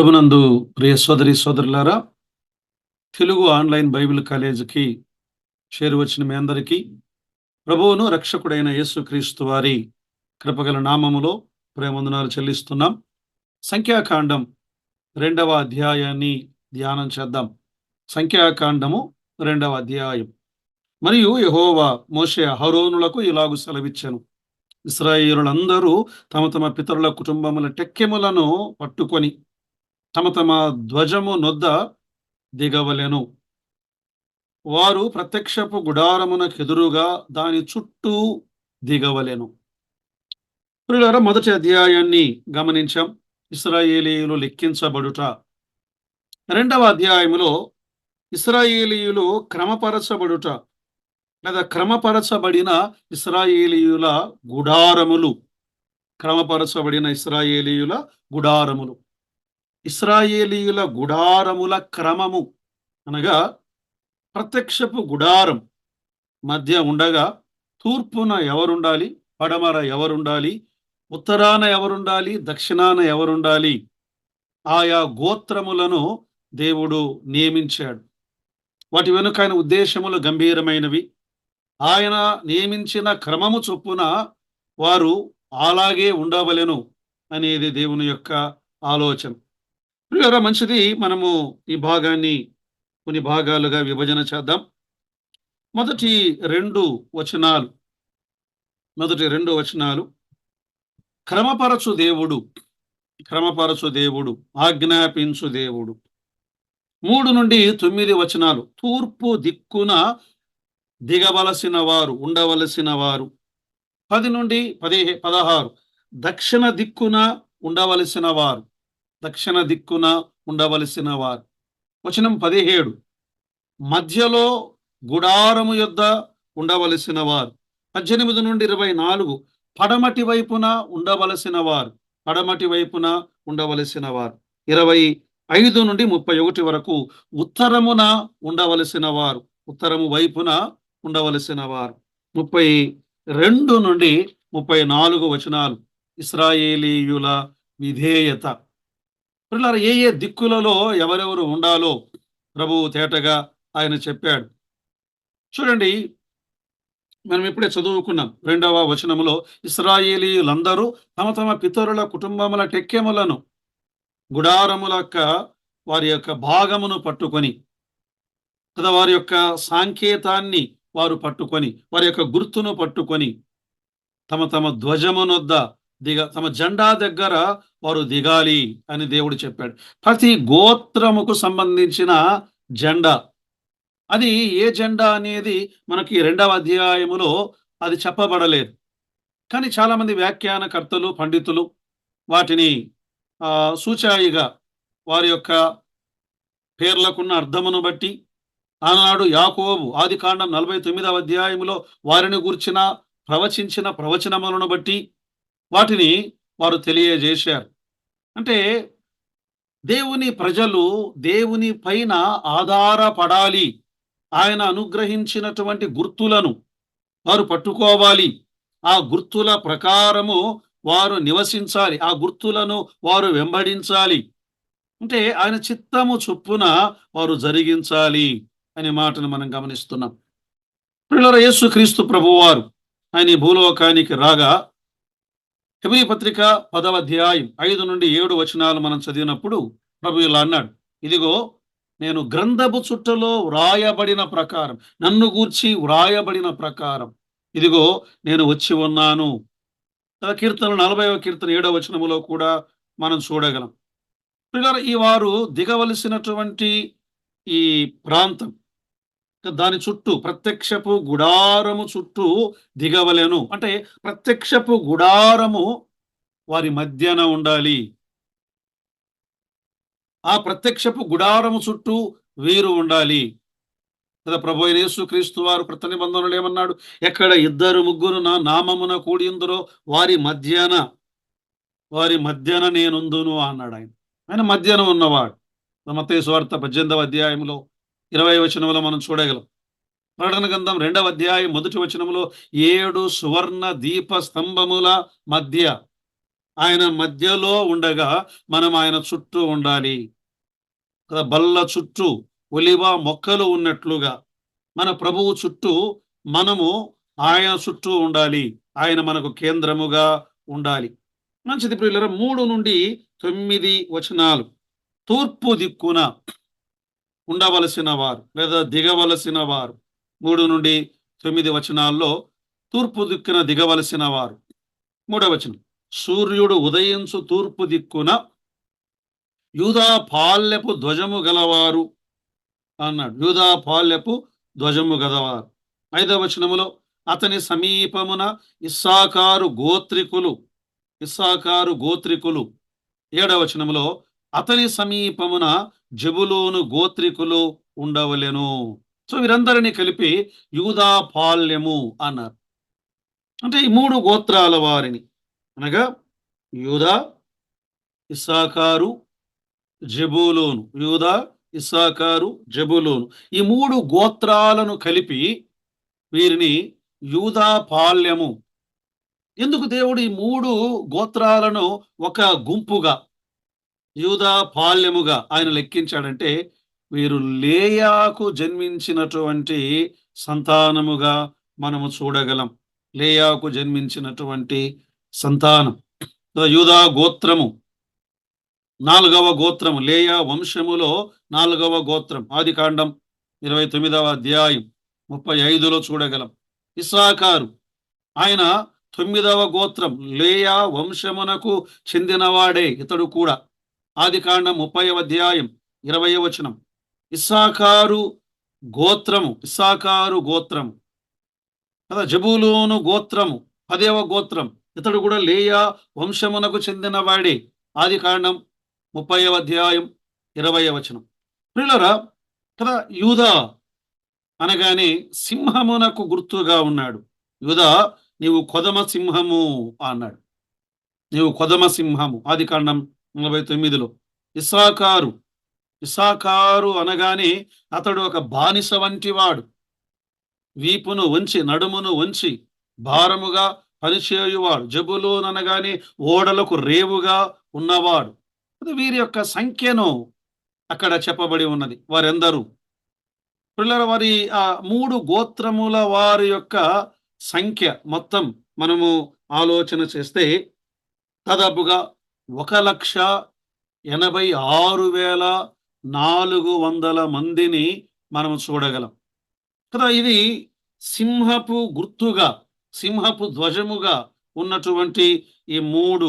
ప్రభునందు ప్రియ సోదరి సోదరులారా తెలుగు ఆన్లైన్ బైబిల్ కాలేజీకి చేరువచ్చిన మీ అందరికీ ప్రభువును రక్షకుడైన యేసుక్రీస్తు వారి కృపగల నామములో ప్రేమందనాలు చెల్లిస్తున్నాం. సంఖ్యాకాండం రెండవ అధ్యాయాన్ని ధ్యానం చేద్దాం. సంఖ్యాకాండము రెండవ అధ్యాయం. మరియు యహోవా మోషే హరోనులకు ఇలాగు సెలవిచ్చాను. ఇస్రాయేలులందరూ తమ తమ పితరుల కుటుంబముల టెక్కెములను పట్టుకొని తమ తమ ధ్వజము నొద్ద దిగవలెను. వారు ప్రత్యక్షపు గుడారమునకెదురుగా దాని చుట్టూ దిగవలెను. ప్రియులారా మొదటి అధ్యాయాన్ని గమనించాం. ఇస్రాయేలీయులు లెక్కించబడుట. రెండవ అధ్యాయములో ఇస్రాయేలీయులు క్రమపరచబడుట లేదా క్రమపరచబడిన ఇస్రాయేలీయుల గుడారములు. క్రమపరచబడిన ఇస్రాయేలీయుల గుడారములు. ఇస్రాయేలీయుల గుడారముల క్రమము అనగా ప్రత్యక్షపు గుడారం మధ్య ఉండగా తూర్పున ఎవరుండాలి పడమర ఎవరుండాలి ఉత్తరాన ఎవరుండాలి దక్షిణాన ఎవరుండాలి ఆయా గోత్రములను దేవుడు నియమించాడు. వాటి వెనుక ఆయన ఉద్దేశములు గంభీరమైనవి. ఆయన నియమించిన క్రమము చొప్పున వారు అలాగే ఉండవలెను అనేది దేవుని యొక్క ఆలోచన. ప్రియులారా మంచిది. మనము ఈ భాగాన్ని కొన్ని భాగాలుగా విభజన చేద్దాం. మొదటి రెండు వచనాలు. మొదటి రెండు వచనాలు. క్రమపరచు దేవుడు. క్రమపరచు దేవుడు. ఆజ్ఞాపించు దేవుడు. మూడు నుండి తొమ్మిది వచనాలు. తూర్పు దిక్కున దిగవలసిన వారు ఉండవలసిన వారు. పది నుండి పదిహే పదహారు. దక్షిణ దిక్కున ఉండవలసిన వారు. దక్షిణ దిక్కున ఉండవలసిన వారు. వచనం పదిహేడు. మధ్యలో గుడారము యొద్ద ఉండవలసిన వారు. పద్దెనిమిది నుండి ఇరవై నాలుగు. పడమటి వైపున ఉండవలసిన వారు. పడమటి వైపున ఉండవలసిన వారు. ఇరవై ఐదు నుండి ముప్పై ఒకటి వరకు ఉత్తరమున ఉండవలసిన వారు. ఉత్తరము వైపున ఉండవలసిన వారు. ముప్పై రెండు నుండి ముప్పై నాలుగు వచనాలు. ఇస్రాయేలీయుల విధేయత. పిల్లలు ఏ ఏ దిక్కులలో ఎవరెవరు ఉండాలో ప్రభువు తేటగా ఆయన చెప్పాడు. చూడండి మనం ఇప్పుడే చదువుకున్నాం రెండవ వచనములో ఇస్రాయేలీలందరూ తమ తమ పితరుల కుటుంబముల టెక్కెములను గుడారముల యొక్క వారి యొక్క భాగమును పట్టుకొని కదా వారి యొక్క సాంకేతాన్ని వారు పట్టుకొని వారి యొక్క గుర్తును పట్టుకొని తమ తమ ధ్వజమునొద్ద దిగ తమ జెండా దగ్గర వారు దిగాలి అని దేవుడు చెప్పాడు. ప్రతి గోత్రముకు సంబంధించిన జెండా. అది ఏ జెండా అనేది మనకి రెండవ అధ్యాయములో అది చెప్పబడలేదు. కానీ చాలామంది వ్యాఖ్యానకర్తలు పండితులు వాటిని సూచాయిగా వారి యొక్క పేర్లకున్న అర్థమును బట్టి ఆనాడు యాకోబు ఆది కాండం నలభై తొమ్మిదవ అధ్యాయంలో వారిని గూర్చిన ప్రవచించిన ప్రవచనములను బట్టి వాటిని వారు తెలియజేశారు. అంటే దేవుని ప్రజలు దేవుని పైన ఆధారపడాలి. ఆయన అనుగ్రహించినటువంటి గుర్తులను వారు పట్టుకోవాలి. ఆ గుర్తుల ప్రకారము వారు నివసించాలి. ఆ గుర్తులను వారు వెంబడించాలి. అంటే ఆయన చిత్తము చొప్పున వారు జరిగించాలి అనే మాటను మనం గమనిస్తున్నాం. పిల్లల యేసు క్రీస్తు ప్రభువారు ఆయన భూలోకానికి రాగా హెబీ పత్రిక పదవ అధ్యాయం ఐదు నుండి ఏడు వచనాలు మనం చదివినప్పుడు ప్రభు ఇలా అన్నాడు. ఇదిగో నేను గ్రంథపు చుట్టలో వ్రాయబడిన ప్రకారం నన్ను గూర్చి వ్రాయబడిన ప్రకారం. ఇదిగో నేను వచ్చి ఉన్నాను. కీర్తన నలభైవ కీర్తన ఏడవ వచనములో కూడా మనం చూడగలం. పిల్లల ఈ వారు దిగవలసినటువంటి ఈ ప్రాంతం దాని చుట్టూ ప్రత్యక్షపు గుడారము చుట్టూ దిగవలెను. అంటే ప్రత్యక్షపు గుడారము వారి మధ్యన ఉండాలి. ఆ ప్రత్యక్షపు గుడారము చుట్టూ వీరు ఉండాలి. కదా ప్రభు యేసు క్రీస్తు వారు కృత నిబంధనలు ఏమన్నాడు? ఎక్కడ ఇద్దరు ముగ్గురు నా నామమున కూడిందురో వారి మధ్యన వారి మధ్యన నేనుందును అన్నాడు ఆయన. ఆయన మధ్యన ఉన్నవాడు. మతేశ్వార్త పద్దెనిమిదవ అధ్యాయంలో ఇరవై వచనంలో మనం చూడగలం. ప్రకటన గ్రంథం రెండవ అధ్యాయం మొదటి వచనంలో ఏడు సువర్ణ దీప స్తంభముల మధ్య ఆయన మధ్యలో ఉండగా మనం ఆయన చుట్టూ ఉండాలి. బల్ల చుట్టూ ఒలివ మొక్కలు ఉన్నట్లుగా మన ప్రభువు చుట్టూ మనము ఆయన చుట్టూ ఉండాలి. ఆయన మనకు కేంద్రముగా ఉండాలి. మంచిది ప్రియులర మూడు నుండి తొమ్మిది వచనాలు. తూర్పు దిక్కున ఉండవలసిన వారు లేదా దిగవలసిన వారు. మూడు నుండి తొమ్మిది వచనాల్లో తూర్పు దిక్కున దిగవలసిన వారు. మూడవ వచనం. సూర్యుడు ఉదయించు తూర్పు దిక్కున యూదా పాల్యపు ధ్వజము గలవారు అన్నాడు. యూదా పాల్యపు ధ్వజము గలవారు. ఐదవ వచనములో అతని సమీపమున ఇస్సాకారు గోత్రికులు ఇస్సాకారు గోత్రికులు. ఏడవ వచనములో అతని సమీపమున జబులోను గోత్రికులు ఉండవలెను. సో వీరందరినీ కలిపి యూదా పాల్యము అన్నారు. అంటే ఈ మూడు గోత్రాల వారిని. అనగా యూదా ఇస్సాకారు జబులోను. యూదా ఇస్సాకారు జబులోను. ఈ మూడు గోత్రాలను కలిపి వీరిని యూదా పాల్యము. ఎందుకు దేవుడు ఈ మూడు గోత్రాలను ఒక గుంపుగా యూదా పాల్యముగా ఆయన లెక్కించాడంటే వీరు లేయాకు జన్మించినటువంటి సంతానముగా మనము చూడగలం. లేయాకు జన్మించినటువంటి సంతానం. యూదా గోత్రము. నాలుగవ గోత్రం లేయా వంశములో నాలుగవ గోత్రం. ఆది కాండం ఇరవై తొమ్మిదవ అధ్యాయం ముప్పై ఐదులో చూడగలం. ఇస్సాకారు ఆయన తొమ్మిదవ గోత్రం. లేయా వంశమునకు చెందినవాడే ఇతడు కూడా. ఆది కాండం ముప్పై అధ్యాయం ఇరవై వచనం. ఇస్సాకారు గోత్రము ఇస్సాకారు గోత్రము. కదా జబూలోను గోత్రము పదేవ గోత్రం. ఇతడు కూడా లేయా వంశమునకు చెందినవాడే. ఆది కాండం ముప్పై అధ్యాయం ఇరవై వచనం. ప్రియులరా కదా యూదా అనగానే సింహమునకు గుర్తుగా ఉన్నాడు. యూదా నీవు కొదమ సింహము అన్నాడు. నీవు కొదమ సింహము ఆది కాండం నలభై తొమ్మిదిలో ఇసాకారు ఇసాకారు అనగానే అతడు ఒక బానిస వంటి వాడు వీపును వంచి నడుమును వంచి భారముగా పనిచేయువాడు. జబులోన్ అనగానే ఓడలకు రేవుగా ఉన్నవాడు. అది వీరి యొక్క సంఖ్యను అక్కడ చెప్పబడి ఉన్నది. వారెందరూ? పిల్లల వారి ఆ మూడు గోత్రముల వారి యొక్క సంఖ్య మొత్తం మనము ఆలోచన చేస్తే దాదాపుగా ఒక లక్ష ఎనభై ఆరు వేల నాలుగు వందల మందిని మనం చూడగలం. కదా ఇది సింహపు గుర్తుగా సింహపు ధ్వజముగా ఉన్నటువంటి ఈ మూడు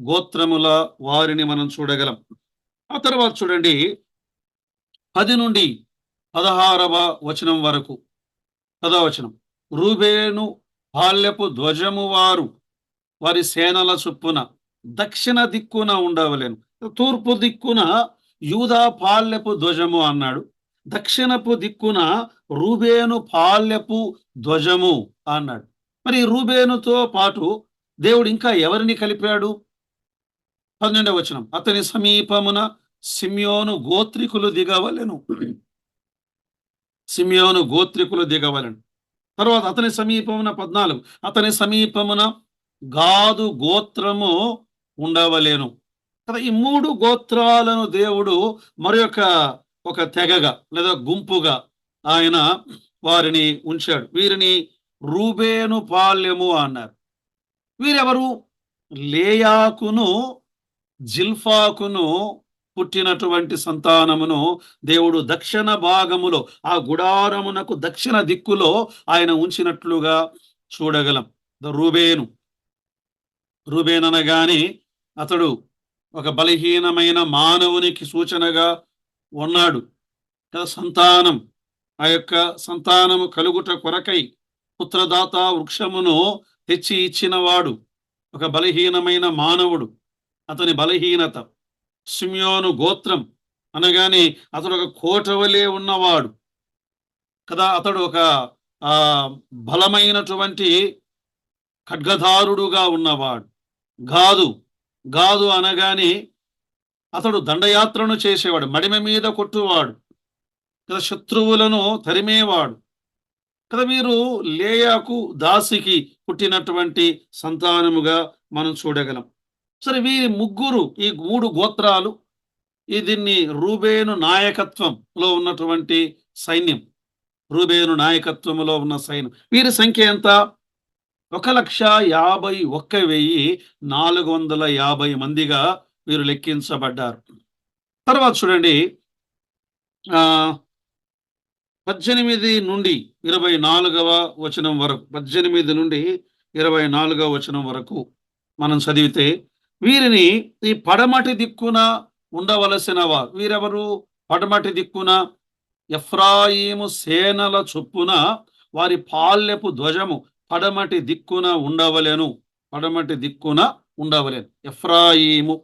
గోత్రముల వారిని మనం చూడగలం. ఆ తర్వాత చూడండి పది నుండి పదహారవ వచనం వరకు. పదవ వచనం రూబేను బాల్యపు ధ్వజము వారు వారి సేనల చొప్పున. దక్షిణ దిక్కున ఉండవలేను. తూర్పు దిక్కున యూదా పాల్యపు ధ్వజము అన్నాడు. దక్షిణపు దిక్కున రూబేను పాల్యపు ధ్వజము అన్నాడు. మరి రూబేనుతో పాటు దేవుడు ఇంకా ఎవరిని కలిపాడు? పన్నెండవ వచనం. అతని సమీపమున సిమియోను గోత్రికులు దిగవలెను. సిమియోను గోత్రికులు దిగవలెను. తర్వాత అతని సమీపమున పద్నాలుగు. అతని సమీపమున గాదు గోత్రము ఉండవలేను. కదా ఈ మూడు గోత్రాలను దేవుడు మరి ఒక తెగగా లేదా గుంపుగా ఆయన వారిని ఉంచాడు. వీరిని రూబేను పాల్యము అన్నారు. వీరెవరు? లేయాకును జిల్ఫాకును పుట్టినటువంటి సంతానమును దేవుడు దక్షిణ భాగములో ఆ గుడారమునకు దక్షిణ దిక్కులో ఆయన ఉంచినట్లుగా చూడగలం. రూబేను రూబేన్. అనగానే అతడు ఒక బలహీనమైన మానవునికి సూచనగా ఉన్నాడు. కదా సంతానం ఆ యొక్క సంతానము కలుగుట కొరకై పుత్రదాత వృక్షమును తెచ్చి ఇచ్చినవాడు ఒక బలహీనమైన మానవుడు. అతని బలహీనత సిమ్యోను గోత్రం అనగానే అతడు ఒక కోటవలే ఉన్నవాడు. కదా అతడు ఒక బలమైనటువంటి ఖడ్గధారుడుగా ఉన్నవాడు. గాదు గాదు అనగానే అతడు దండయాత్రను చేసేవాడు మడిమ మీద కొట్టువాడు. కదా శత్రువులను తరిమేవాడు. కదా మీరు లేయాకు దాసికి పుట్టినటువంటి సంతానముగా మనం చూడగలం. సరే వీరి ముగ్గురు ఈ మూడు గోత్రాలు ఈ దీన్ని రూబేను నాయకత్వంలో ఉన్నటువంటి సైన్యం. రూబేను నాయకత్వంలో ఉన్న సైన్యం. వీరి సంఖ్య ఎంత? ఒక లక్ష యాభై ఒక్క వెయ్యి నాలుగు వందల యాభై మందిగా వీరు లెక్కించబడ్డారు. తర్వాత చూడండి ఆ పద్దెనిమిది నుండి ఇరవై నాలుగవ వచనం వరకు పద్దెనిమిది నుండి ఇరవై నాలుగవ వచనం వరకు మనం చదివితే వీరిని ఈ పడమటి దిక్కున ఉండవలసిన వారు వీరెవరు? పడమటి దిక్కున ఎఫ్రాయిము సేనల చొప్పున వారి పాల్యపు ధ్వజము పడమటి దిక్కున ఉండవలెను. పడమటి దిక్కున ఉండవలేను. ఎఫ్రాయిము.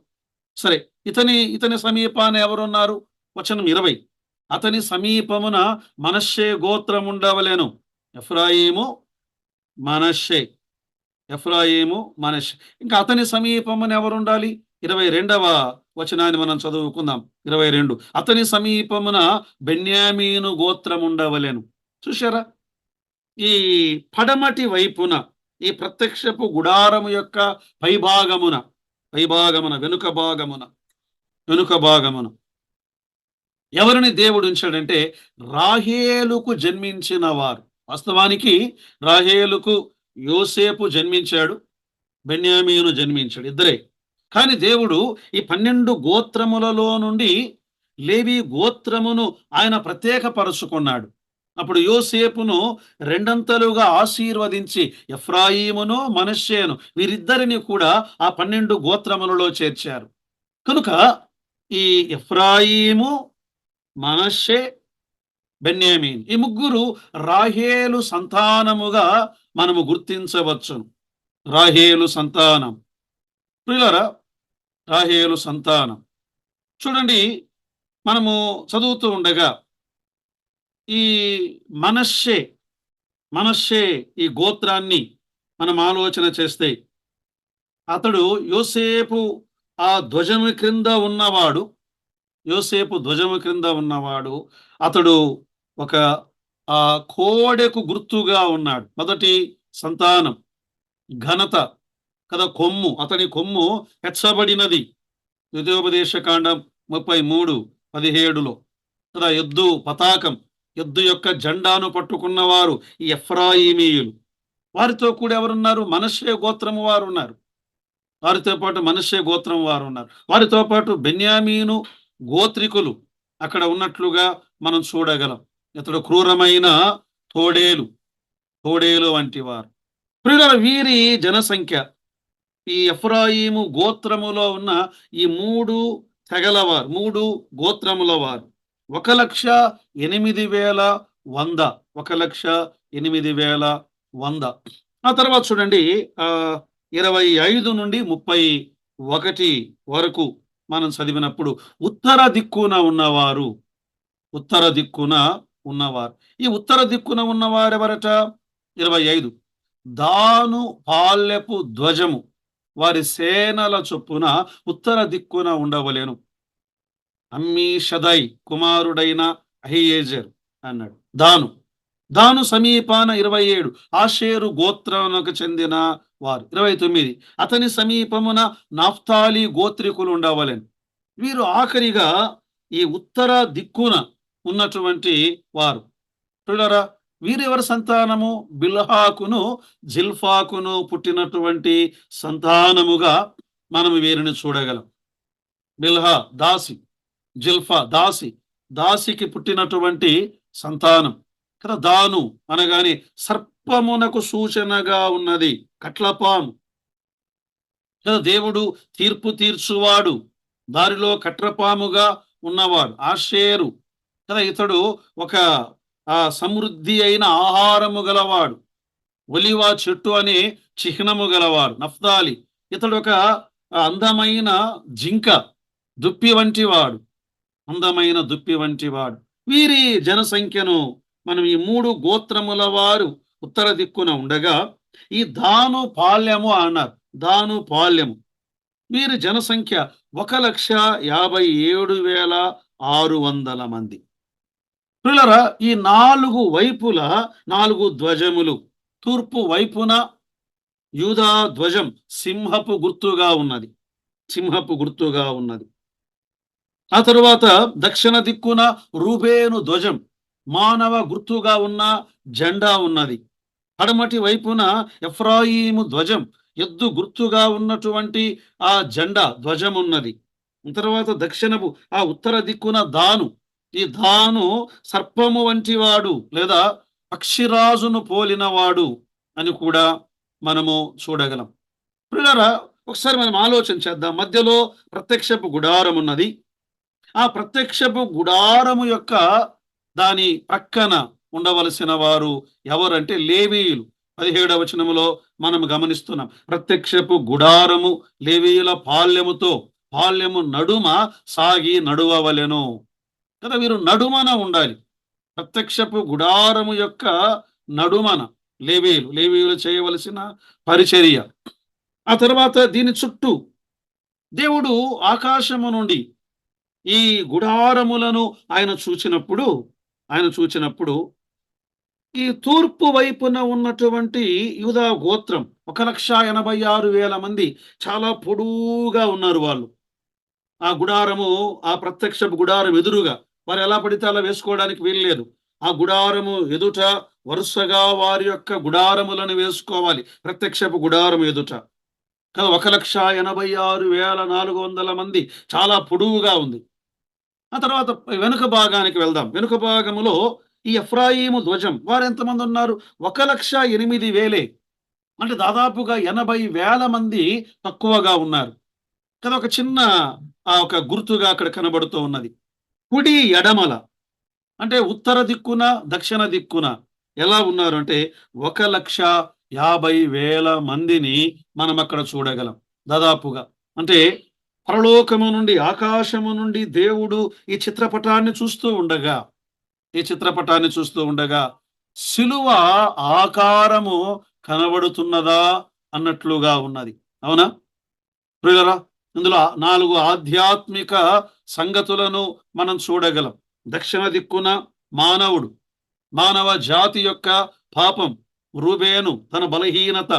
సరే ఇతని ఇతని సమీపాన ఎవరున్నారు? వచనం ఇరవై. అతని సమీపమున మనషే గోత్రం ఉండవలెను. ఎఫ్రాయిము మనషే ఎఫ్రాయిము మనష్ ఇంకా అతని సమీపమున ఎవరు ఉండాలి ఇరవై రెండవ వచనాన్ని మనం చదువుకుందాం. ఇరవై రెండు. అతని సమీపమున బెన్యామీను గోత్రం ఉండవలెను. చూశారా? ఈ పడమటి వైపున ఈ ప్రత్యక్షపు గుడారము యొక్క పైభాగమున పైభాగమున వెనుక భాగమున వెనుక భాగమున ఎవరిని దేవుడు ఉంచాడంటే రాహేలుకు జన్మించిన వారు. వాస్తవానికి రాహేలుకు యోసేపు జన్మించాడు బెన్యామీను జన్మించాడు ఇద్దరే. కానీ దేవుడు ఈ పన్నెండు గోత్రములలో నుండి లేవి గోత్రమును ఆయన ప్రత్యేకపరుచుకున్నాడు. అప్పుడు యోసేపును రెండంతలుగా ఆశీర్వదించి ఎఫ్రాయిమును మనషేను వీరిద్దరిని కూడా ఆ పన్నెండు గోత్రములలో చేర్చారు. కనుక ఈ ఎఫ్రాయిము మనషే బెన్యామీన్ ఈ ముగ్గురు రాహేలు సంతానముగా మనము గుర్తించవచ్చును. రాహేలు సంతానం. ప్రియులరా రాహేలు సంతానం. చూడండి మనము చదువుతూ ఉండగా ఈ మనస్సే మనస్సే ఈ గోత్రాన్ని మనం ఆలోచన చేస్తే అతడు యోసేపు ఆ ధ్వజము క్రింద ఉన్నవాడు యోసేపు ధ్వజము క్రింద ఉన్నవాడు అతడు ఒక ఆ కోడెకు గుర్తుగా ఉన్నాడు. మొదటి సంతానం ఘనత కదా కొమ్ము అతని కొమ్ము హెచ్చబడినది. ద్వితీయోపదేశ కాండం ముప్పై మూడు పదిహేడులో. కదా ఎద్దు పతాకం ఎద్దు యొక్క జెండాను పట్టుకున్నవారు ఈ ఎఫ్రాయిమీయులు. వారితో కూడా ఎవరున్నారు? మనషే గోత్రము వారు ఉన్నారు వారితో పాటు మనషే గోత్రం వారు ఉన్నారు వారితో పాటు బెన్యామీను గోత్రికులు అక్కడ ఉన్నట్లుగా మనం చూడగలం. ఇతడు క్రూరమైన తోడేలు తోడేలు వంటి వారు ప్రియుల వీరి జనసంఖ్య. ఈ ఎఫ్రాయిము గోత్రములో ఉన్న ఈ మూడు తెగలవారు మూడు గోత్రముల వారు ఒక లక్ష ఎనిమిది వేల వంద. ఒక లక్ష ఎనిమిది వేల వంద. ఆ తర్వాత చూడండి ఇరవై ఐదు నుండి ముప్పై ఒకటి వరకు మనం చదివినప్పుడు ఉత్తర దిక్కున ఉన్నవారు ఉత్తర దిక్కున ఉన్నవారు. ఈ ఉత్తర దిక్కున ఉన్నవారు ఎవరట ఇరవై ఐదు. దాను పాల్యపు ధ్వజము. వారి సేనల చొప్పున ఉత్తర దిక్కున ఉండవలేను. అమ్మీషదై కుమారుడైన అహియేజర్ అన్నాడు. దాను. దాను సమీపాన ఇరవై ఏడు. ఆషేరు గోత్రమునకు చెందిన వారు. ఇరవై తొమ్మిది. అతని సమీపమున నాఫ్తాలి గోత్రికులు ఉండవలెను. వీరు ఆఖరిగా ఈ ఉత్తర దిక్కున ఉన్నటువంటి వారు. చూడరా వీరెవరి సంతానము? బిల్హాకును జిల్ఫాకును పుట్టినటువంటి సంతానముగా మనం వీరిని చూడగలం. బిల్హా దాసి. జిల్ఫా దాసి. దాసికి పుట్టినటువంటి సంతానం. కదా దాను అనగానే సర్పమునకు సూచనగా ఉన్నది. కట్లపాము. కదా దేవుడు తీర్పు తీర్చువాడు. దారిలో కట్రపాముగా ఉన్నవాడు. ఆషేరు. కదా ఇతడు ఒక సమృద్ధి అయిన ఆహారము గలవాడు. ఒలివా చెట్టు అనే చిహ్నము గలవాడు. నఫ్తాలి. ఇతడు ఒక అందమైన జింక దుప్పి వంటి వాడు అందమైన దుప్పి వంటివాడు వీరి జనసంఖ్యను మనం ఈ మూడు గోత్రముల వారు ఉత్తర దిక్కున ఉండగా ఈ దాను పాల్యము అన్నారు. దాను పాల్యము. వీరి జనసంఖ్య ఒక లక్ష యాభై ఏడు వేల ఆరు వందల మంది. పిల్లరా ఈ నాలుగు వైపుల నాలుగు ధ్వజములు. తూర్పు వైపున యూదా ధ్వజం సింహపు గుర్తుగా ఉన్నది. సింహపు గుర్తుగా ఉన్నది. ఆ తరువాత దక్షిణ దిక్కున రూబేను ధ్వజం మానవ గుర్తుగా ఉన్న జెండా ఉన్నది. పడమటి వైపున ఎఫ్రాయిము ధ్వజం ఎద్దు గుర్తుగా ఉన్నటువంటి ఆ జెండా ధ్వజం ఉన్నది తర్వాత దక్షిణపు ఆ ఉత్తర దిక్కున దాను. ఈ దాను సర్పము వంటి వాడు లేదా పక్షిరాజును పోలినవాడు అని కూడా మనము చూడగలం. ప్రియులారా ఒకసారి మనం ఆలోచన చేద్దాం. మధ్యలో ప్రత్యక్షపు గుడారం ఉన్నది ఆ ప్రత్యక్షపు గుడారము యొక్క దాని ప్రక్కన ఉండవలసిన వారు ఎవరంటే లేవీయులు. పదిహేడవ వచనములో మనం గమనిస్తున్నాం. ప్రత్యక్షపు గుడారము లేవీయుల పాల్యముతో పాల్యము నడుమ సాగి నడువవలెను. కదా వీరు నడుమన ఉండాలి. ప్రత్యక్షపు గుడారము యొక్క నడుమన లేవీయులు. లేవీయులు చేయవలసిన పరిచర్య. ఆ తర్వాత దీని చుట్టూ దేవుడు ఆకాశము నుండి ఈ గుడారములను ఆయన చూచినప్పుడు ఆయన చూచినప్పుడు ఈ తూర్పు వైపున ఉన్నటువంటి యూదా గోత్రం ఒక లక్ష ఎనభై ఆరు వేల మంది చాలా పొడువుగా ఉన్నారు వాళ్ళు. ఆ గుడారము ఆ ప్రత్యక్షపు గుడారం ఎదురుగా వారు ఎలా పడితే అలా వేసుకోవడానికి వీల్లేదు. ఆ గుడారము ఎదుట వరుసగా వారి యొక్క గుడారములను వేసుకోవాలి. ప్రత్యక్షపు గుడారం ఎదుట. కదా ఒక లక్ష ఎనభై ఆరు వేల నాలుగు వందల మంది చాలా పొడువుగా ఉంది. ఆ తర్వాత వెనుక భాగానికి వెళ్దాం. వెనుక భాగములో ఈ ఎఫ్రాయిము ధ్వజం. వారు ఎంతమంది ఉన్నారు? ఒక లక్ష ఎనిమిది వేలే. అంటే దాదాపుగా ఎనభై వేల మంది తక్కువగా ఉన్నారు. కదా ఒక చిన్న ఆ ఒక గుర్తుగా అక్కడ కనబడుతూ ఉన్నది. కుడి ఎడమల అంటే ఉత్తర దిక్కున దక్షిణ దిక్కున ఎలా ఉన్నారు అంటే ఒక లక్ష యాభై వేల మందిని మనం అక్కడ చూడగలం. దాదాపుగా అంటే పరలోకము నుండి ఆకాశము నుండి దేవుడు ఈ చిత్రపటాన్ని చూస్తూ ఉండగా ఈ చిత్రపటాన్ని చూస్తూ ఉండగా సిలువ ఆకారము కనబడుతున్నదా? అన్నట్లుగా ఉన్నది. అవునా? ప్రియులరా ఇందులో నాలుగు ఆధ్యాత్మిక సంగతులను మనం చూడగలం. దక్షిణ దిక్కున మానవుడు మానవ జాతి యొక్క పాపం రూబేను తన బలహీనత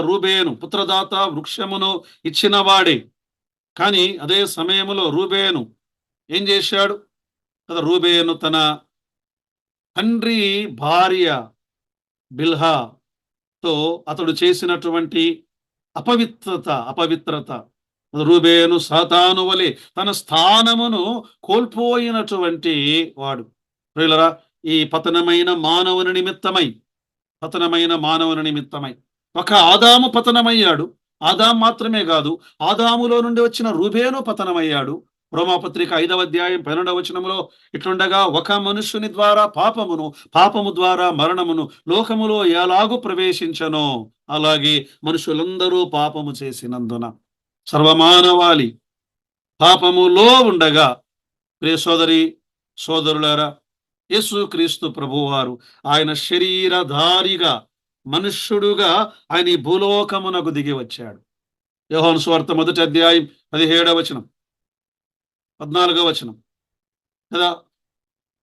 రూబేను పుత్రదాత వృక్షమును ఇచ్చినవాడే. కానీ అదే సమయంలో రూబేను ఏం చేశాడు? కదా రూబేను తన తండ్రి భార్య బిల్హాతో అతడు చేసినటువంటి అపవిత్రత అపవిత్రత. రూబేను సాతాను వలె తన స్థానమును కోల్పోయినటువంటి వాడు. ప్రియులరా ఈ పతనమైన మానవుని నిమిత్తమై పతనమైన మానవుని నిమిత్తమై ఒక ఆదాము పతనమయ్యాడు. ఆదాం మాత్రమే కాదు ఆదాములో నుండి వచ్చిన రూబేను పతనమయ్యాడు. రోమాపత్రిక ఐదవ అధ్యాయం పన్నెండవ వచనంలో ఇట్లుండగా ఒక మనుషుని ద్వారా పాపమును పాపము ద్వారా మరణమును లోకములో ఎలాగూ ప్రవేశించనో? అలాగే మనుషులందరూ పాపము చేసినందున. సర్వమానవాళి పాపములో ఉండగా ప్రియ సోదరి సోదరులారా యేసుక్రీస్తు ప్రభువారు ఆయన శరీరధారిగా మనుష్యుడుగా ఆయన ఈ భూలోకమునకు దిగి వచ్చాడు. యోహోన్ స్వార్థ మొదటి అధ్యాయం పదిహేడవ వచనం పద్నాలుగవ వచనం. కదా?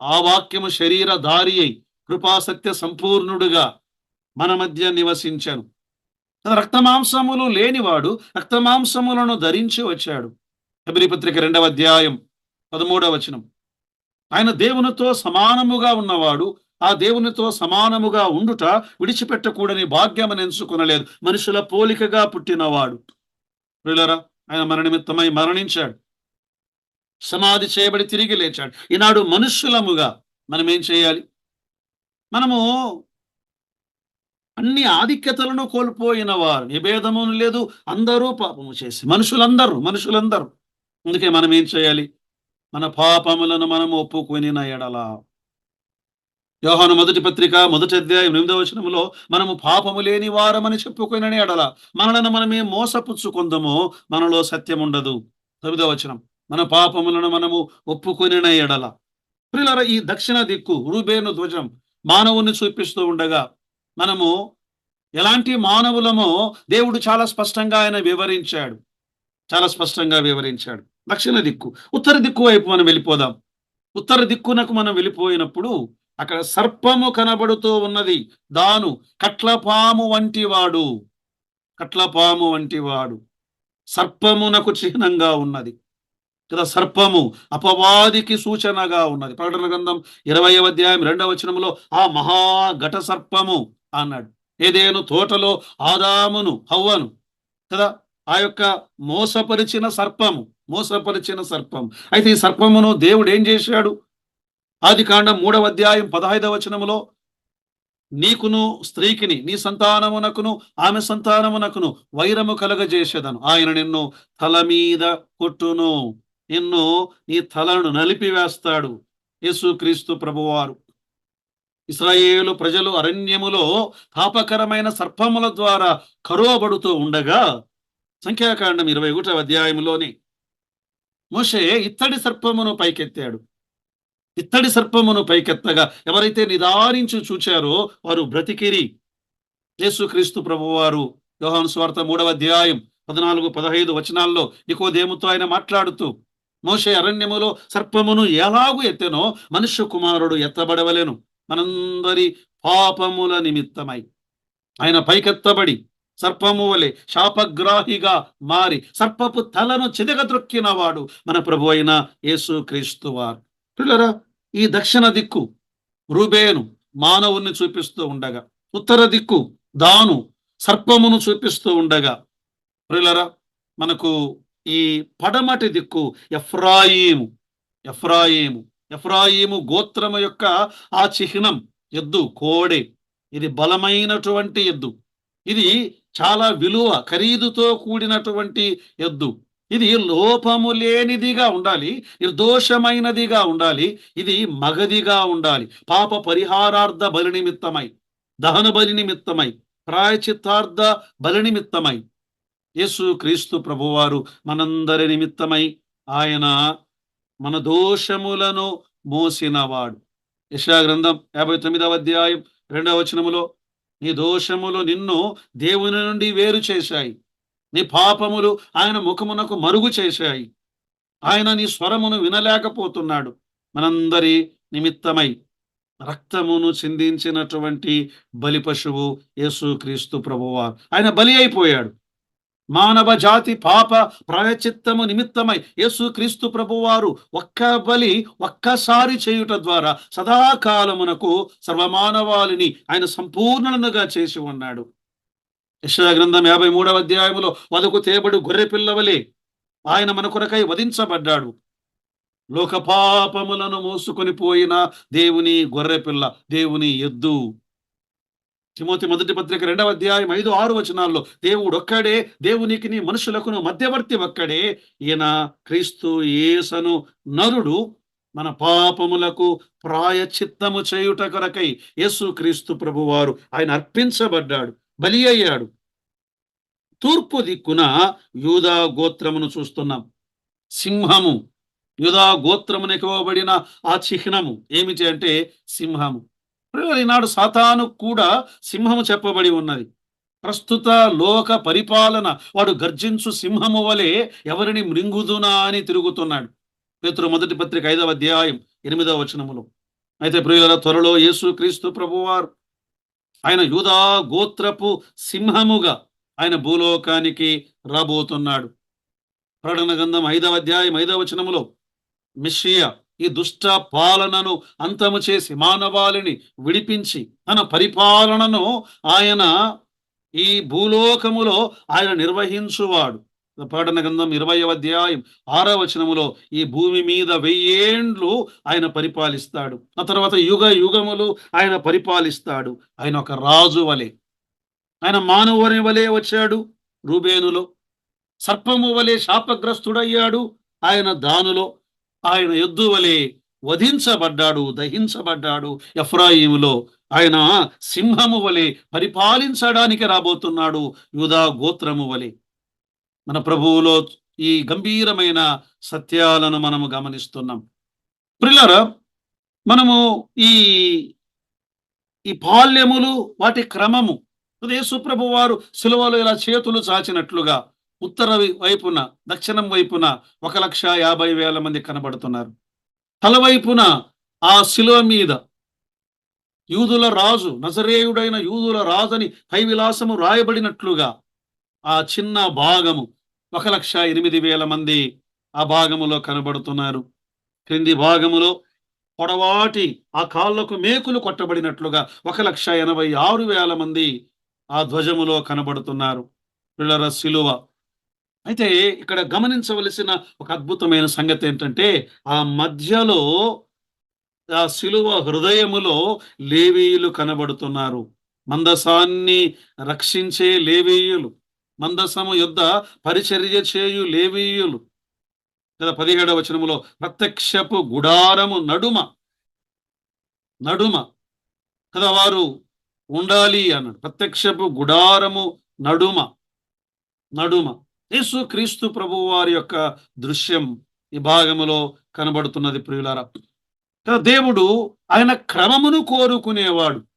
ఆ వాక్యము శరీరధారి అయి కృపాసత్య సంపూర్ణుడుగా మన మధ్య నివసించాను. రక్తమాంసములు లేనివాడు రక్తమాంసములను ధరించి వచ్చాడు. పత్రిక రెండవ అధ్యాయం పదమూడవ వచనం. ఆయన దేవునితో సమానముగా ఉన్నవాడు ఆ దేవునితో సమానముగా ఉండుట విడిచిపెట్టకూడని భాగ్యమని ఎంచుకొనలేదు. మనుషుల పోలికగా పుట్టినవాడు. ప్రియులరా ఆయన మన నిమిత్తమై మరణించాడు. సమాధి చేయబడి తిరిగి లేచాడు. ఈనాడు మనుష్యులముగా మనం ఏం చేయాలి? మనము అన్ని ఆధిక్యతలను కోల్పోయిన వారు నిభేదము లేదు అందరూ పాపము చేసి. మనుషులందరూ మనుషులందరూ. అందుకే మనం ఏం చేయాలి? మన పాపములను మనం ఒప్పుకొని ఎడలా యోహాను మొదటి పత్రిక మొదటి అధ్యాయం ఎనిమిదవ వచనములో మనము పాపము లేని వారమని చెప్పుకునే ఎడల. మనలను మనమే మోసపుచ్చుకుందమో మనలో సత్యం ఉండదు తొమ్మిదవ వచనం. మన పాపములను మనము ఒప్పుకొనిన ఎడల. ప్రిలర ఈ దక్షిణ దిక్కు రూబేను ధ్వజం మానవుని చూపిస్తూ ఉండగా మనము ఎలాంటి మానవులమో దేవుడు చాలా స్పష్టంగా ఆయన వివరించాడు. చాలా స్పష్టంగా వివరించాడు. దక్షిణ దిక్కు. ఉత్తర దిక్కు వైపు మనం వెళ్ళిపోదాం. ఉత్తర దిక్కునకు మనం వెళ్ళిపోయినప్పుడు అక్కడ సర్పము కనబడుతూ ఉన్నది. దాను కట్లపాము వంటి వాడు కట్లపాము వంటి వాడు సర్పమునకు చిహ్నంగా ఉన్నది. కదా సర్పము అపవాదికి సూచనగా ఉన్నది. ప్రకటన గ్రంథం ఇరవై అధ్యాయం రెండవ వచనంలో ఆ మహా ఘట సర్పము అన్నాడు. ఏదేను? తోటలో ఆదామును హవ్వను. కదా ఆ యొక్క మోసపరిచిన సర్పము మోసపరిచిన సర్పం. అయితే ఈ సర్పమును దేవుడు ఏం చేశాడు? ఆది కాండం మూడవ అధ్యాయం పదహైదవ వచనములో నీకును స్త్రీకిని నీ సంతానమునకును ఆమె సంతానమునకును వైరము కలగజేసేదను. ఆయన నిన్ను తల మీద కొట్టును. నిన్ను నీ తలను నలిపివేస్తాడు యేసుక్రీస్తు ప్రభువారు. ఇస్రాయేలు ప్రజలు అరణ్యములో పాపకరమైన సర్పముల ద్వారా కరువబడుతూ ఉండగా సంఖ్యాకాండం ఇరవై ఒకటవ అధ్యాయంలోని మోషే ఇత్తడి సర్పమును పైకెత్తాడు. ఇత్తడి సర్పమును పైకెత్తగా ఎవరైతే నిదానించి చూచారో వారు బ్రతికిరి. యేసుక్రీస్తు ప్రభువారు యోహాను స్వార్థ మూడవ అధ్యాయం పద్నాలుగు పదహైదు వచనాల్లో నికోదేముతో ఆయన మాట్లాడుతూ మోషే అరణ్యములో సర్పమును ఎలాగూ ఎత్తెనో మనుష్య కుమారుడు ఎత్తబడవలేను. మనందరి పాపముల నిమిత్తమై. ఆయన పైకెత్తబడి సర్పము వలె శాపగ్రాహిగా మారి సర్పపు తలను చెదగద్రొక్కిన వాడు మన ప్రభు అయిన యేసు క్రీస్తు వారు ఈ దక్షిణ దిక్కు రూబేను మానవుణ్ణి చూపిస్తూ ఉండగా ఉత్తర దిక్కు దాను సర్పమును చూపిస్తూ ఉండగా. ప్రిలరా మనకు ఈ పడమటి దిక్కు ఎఫ్రాయిము ఎఫ్రాయిము ఎఫ్రాయిము గోత్రము యొక్క ఆ చిహ్నం ఎద్దు కోడె. ఇది బలమైనటువంటి ఎద్దు. ఇది చాలా విలువ ఖరీదుతో కూడినటువంటి ఎద్దు. ఇది లోపము లేనిదిగా ఉండాలి నిర్దోషమైనదిగా ఉండాలి ఇది మగదిగా ఉండాలి. పాప పరిహారార్థ బలి నిమిత్తమై దహన బలి నిమిత్తమై ప్రాయచిత్తార్థ బలి నిమిత్తమై. యేసు క్రీస్తు ప్రభువారు మనందరి నిమిత్తమై ఆయన మన దోషములను మోసినవాడు. యశా గ్రంథం యాభై తొమ్మిదవ అధ్యాయం రెండవ వచనములో నీ దోషములు నిన్ను దేవుని నుండి వేరు చేశాయి. నీ పాపములు ఆయన ముఖమునకు మరుగు చేశాయి. ఆయన నీ స్వరమును వినలేకపోతున్నాడు. మనందరి నిమిత్తమై రక్తమును చిందించినటువంటి బలి పశువు యేసుక్రీస్తు ప్రభువారు ఆయన బలి అయిపోయాడు. మానవ జాతి పాప ప్రాయచిత్తము నిమిత్తమై యేసుక్రీస్తు ప్రభువారు ఒక్క బలి ఒక్కసారి చేయుట ద్వారా సదాకాలమునకు సర్వమానవాళిని ఆయన సంపూర్ణంగా చేసి ఉన్నాడు. యశా గ్రంథం యాభై మూడవ అధ్యాయములో వదకు తేబడు గొర్రె పిల్లవలే ఆయన మన కొరకై వధించబడ్డాడు. లోక పాపములను మోసుకొని పోయిన దేవుని గొర్రె పిల్ల దేవుని ఎద్దు. తిమోతి మొదటి పత్రిక రెండవ అధ్యాయం ఐదు ఆరు వచనాల్లో దేవుడు ఒక్కడే దేవునికి మనుషులకును మధ్యవర్తి ఒక్కడే. ఈయన క్రీస్తు యేసను నరుడు మన పాపములకు ప్రాయచిత్తము చేయుట కొరకై యేసు క్రీస్తు ప్రభువారు ఆయన అర్పించబడ్డాడు. బలి అయ్యాడు. తూర్పు దిక్కున యూదా గోత్రమును చూస్తున్నాం. సింహము యూదా గోత్రమును ఇవ్వబడిన ఆ చిహ్నము ఏమిటి అంటే సింహము. ఈనాడు సాతాను కూడా సింహము చెప్పబడి ఉన్నది. ప్రస్తుత లోక పరిపాలన వాడు గర్జించు సింహము వలె ఎవరిని మృంగుదునా అని తిరుగుతున్నాడు. పేతురు మొదటి పత్రిక ఐదవ అధ్యాయం ఎనిమిదవ వచనములో. అయితే ప్రియుల త్వరలో యేసు క్రీస్తు ప్రభువారు ఆయన యూదా గోత్రపు సింహముగా ఆయన భూలోకానికి రాబోతున్నాడు. ప్రకటన గ్రంథం ఐదవ అధ్యాయం ఐదవ వచనములో మిషియా ఈ దుష్ట పాలనను అంతము చేసి మానవాళిని విడిపించి తన పరిపాలనను ఆయన ఈ భూలోకములో ఆయన నిర్వహించువాడు. ప్రకటన గ్రంథం ఇరవై అధ్యాయం ఆరో వచనములో ఈ భూమి మీద వెయ్యేండ్లు ఆయన పరిపాలిస్తాడు. ఆ తర్వాత యుగ యుగములు ఆయన పరిపాలిస్తాడు. ఆయన ఒక రాజు వలె ఆయన మానవుని వలె వచ్చాడు రూబేనులో. సర్పము వలె శాపగ్రస్తుడయ్యాడు. ఆయన దానులో ఆయన ఎద్దు వలె వధించబడ్డాడు దహించబడ్డాడు. ఎఫ్రాయిములో ఆయన సింహము వలె పరిపాలించడానికి రాబోతున్నాడు యూదా గోత్రము వలె. మన ప్రభువులో ఈ గంభీరమైన సత్యాలను మనము గమనిస్తున్నాం. ప్రిల్లరా మనము ఈ ఈ పాల్యములు వాటి క్రమము యేసుప్రభు వారు సిలువలో ఇలా చేతులు చాచినట్లుగా ఉత్తర వైపున దక్షిణం వైపున ఒక లక్ష యాభై వేల మంది కనబడుతున్నారు. తలవైపున ఆ శిలువ మీద యూదుల రాజు నజరేయుడైన యూదుల రాజని కైవిలాసము రాయబడినట్లుగా ఆ చిన్న భాగము ఒక లక్ష ఎనిమిది వేల మంది ఆ భాగములో కనబడుతున్నారు. క్రింది భాగములో పొడవాటి ఆ కాళ్ళకు మేకులు కొట్టబడినట్లుగా ఒక లక్ష ఎనభై ఆరు వేల మంది ఆ ధ్వజములో కనబడుతున్నారు. పిల్లల శిలువ అయితే ఇక్కడ గమనించవలసిన ఒక అద్భుతమైన సంగతి ఏంటంటే ఆ మధ్యలో ఆ శిలువ హృదయములో లేవీయులు కనబడుతున్నారు. మందసాన్ని రక్షించే లేవీయులు. మందసము యుద్ధ పరిచర్య చేయు లేవీయులు. కదా పదిహేడవ వచనములో ప్రత్యక్షపు గుడారము నడుమ. నడుమ. కదా వారు ఉండాలి అన్నాడు. ప్రత్యక్షపు గుడారము నడుమ. నడుమ. యేసు క్రీస్తు ప్రభు వారి యొక్క దృశ్యం ఈ భాగములో కనబడుతున్నది ప్రియులారా. కదా దేవుడు ఆయన క్రమమును కోరుకునేవాడు.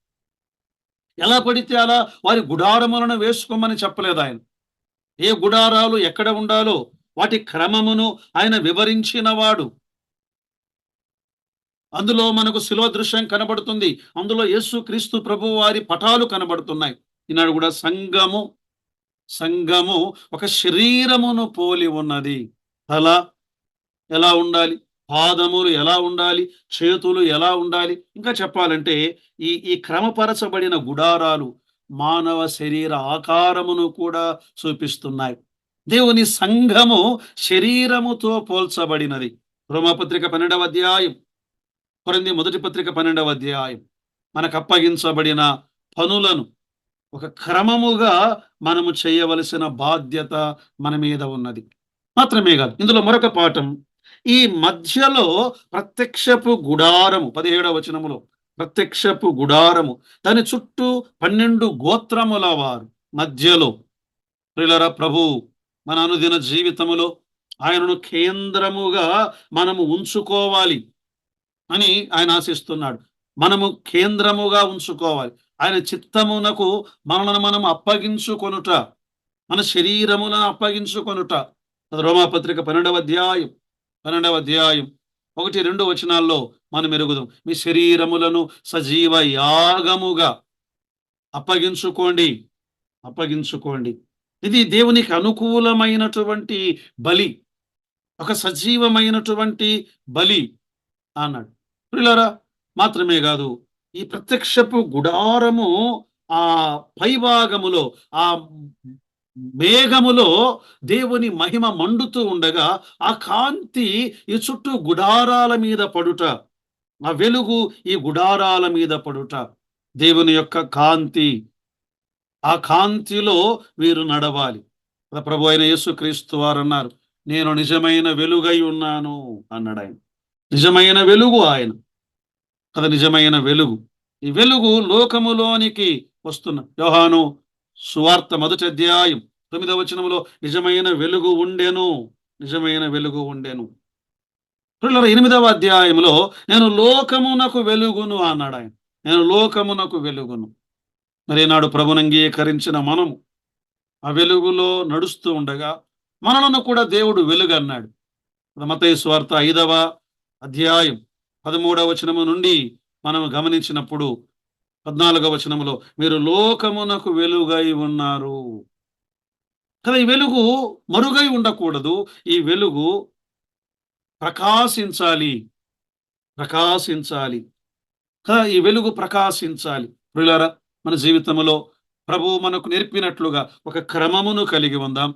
ఎలా పడితే అలా వారి గుడారములను వేసుకోమని చెప్పలేదు ఆయన. ఏ గుడారాలు ఎక్కడ ఉండాలో వాటి క్రమమును ఆయన వివరించినవాడు. అందులో మనకు శిలువ దృశ్యం కనబడుతుంది. అందులో యేసు క్రీస్తు ప్రభు వారి పటాలు కనబడుతున్నాయి. ఈనాడు కూడా సంఘము సంఘము ఒక శరీరమును పోలి ఉన్నది. తల ఎలా ఉండాలి? పాదములు ఎలా ఉండాలి? చేతులు ఎలా ఉండాలి? ఇంకా చెప్పాలంటే ఈ ఈ క్రమపరచబడిన గుడారాలు మానవ శరీర ఆకారమును కూడా చూపిస్తున్నాయి. దేవుని సంఘము శరీరముతో పోల్చబడినది. రోమపత్రిక పన్నెండవ అధ్యాయం కొరంది మొదటి పత్రిక పన్నెండవ అధ్యాయం మనకు అప్పగించబడిన పనులను ఒక క్రమముగా మనము చేయవలసిన బాధ్యత మన మీద ఉన్నది. మాత్రమే కాదు ఇందులో మరొక పాఠం ఈ మధ్యలో ప్రత్యక్షపు గుడారము పదిహేడవ వచనములో ప్రత్యక్షపు గుడారము. దాని చుట్టూ పన్నెండు గోత్రముల వారు. మధ్యలో ప్రిలర ప్రభు మన అనుదిన జీవితములో ఆయనను కేంద్రముగా మనము ఉంచుకోవాలి అని ఆయన ఆశిస్తున్నాడు. మనము కేంద్రముగా ఉంచుకోవాలి. ఆయన చిత్తమునకు మనలను మనం అప్పగించుకొనుట మన శరీరములను అప్పగించుకొనుట. రోమాపత్రిక పన్నెండవ అధ్యాయం. పన్నెండవ అధ్యాయం. ఒకటి రెండు వచనాల్లో మనం ఎరుగుదాం. మీ శరీరములను సజీవ యాగముగా అప్పగించుకోండి. అప్పగించుకోండి. ఇది దేవునికి అనుకూలమైనటువంటి బలి. ఒక సజీవమైనటువంటి బలి అన్నాడు. పిల్లరా మాత్రమే కాదు ఈ ప్రత్యక్షపు గుడారము ఆ పైభాగములో ఆ మేఘములో దేవుని మహిమ మండుతూ ఉండగా ఆ కాంతి ఈ చుట్టూ గుడారాల మీద పడుట ఆ వెలుగు ఈ గుడారాల మీద పడుట దేవుని యొక్క కాంతి. ఆ కాంతిలో వీరు నడవాలి. ప్రభు అయిన యేసుక్రీస్తు వారు అన్నారు నేను నిజమైన వెలుగై ఉన్నాను అన్నాడు ఆయన. నిజమైన వెలుగు ఆయన. కదా నిజమైన వెలుగు. ఈ వెలుగు లోకములోనికి వస్తున్న యోహాను సువార్త మొదటి అధ్యాయం తొమ్మిదవ వచనంలో నిజమైన వెలుగు ఉండెను. నిజమైన వెలుగు ఉండెను. పిల్లల ఎనిమిదవ అధ్యాయంలో నేను లోకమునకు వెలుగును అన్నాడు ఆయన. నేను లోకమునకు వెలుగును. మరి నాడు ప్రభుని అంగీకరించిన మనము ఆ వెలుగులో నడుస్తూ ఉండగా మనలను కూడా దేవుడు వెలుగు అన్నాడు మతయ స్వార్థ ఐదవ అధ్యాయం పదమూడవ వచనము నుండి మనం గమనించినప్పుడు పద్నాలుగవ వచనంలో మీరు లోకమునకు వెలుగై ఉన్నారు. కదా ఈ వెలుగు మరుగై ఉండకూడదు. ఈ వెలుగు ప్రకాశించాలి. ప్రకాశించాలి. కదా ఈ వెలుగు ప్రకాశించాలి. ప్రియులారా మన జీవితంలో ప్రభువు మనకు నేర్పినట్లుగా ఒక క్రమమును కలిగి ఉందాం.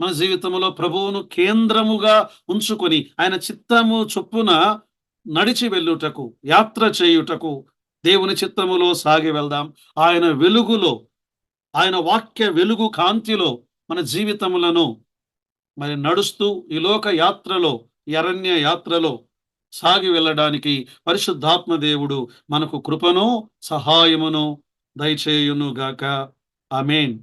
మన జీవితంలో ప్రభువును కేంద్రముగా ఉంచుకొని ఆయన చిత్తము చొప్పున నడిచి వెళ్ళుటకు యాత్ర చేయుటకు దేవుని చిత్తములో సాగి వెళ్దాం. ఆయన వెలుగులో ఆయన వాక్య వెలుగు కాంతిలో మన జీవితములను మరి నడుస్తూ ఈ లోక యాత్రలో అరణ్య యాత్రలో సాగి వెళ్ళడానికి పరిశుద్ధాత్మ దేవుడు మనకు కృపను సహాయమును దయచేయును గాక ఆమెన్.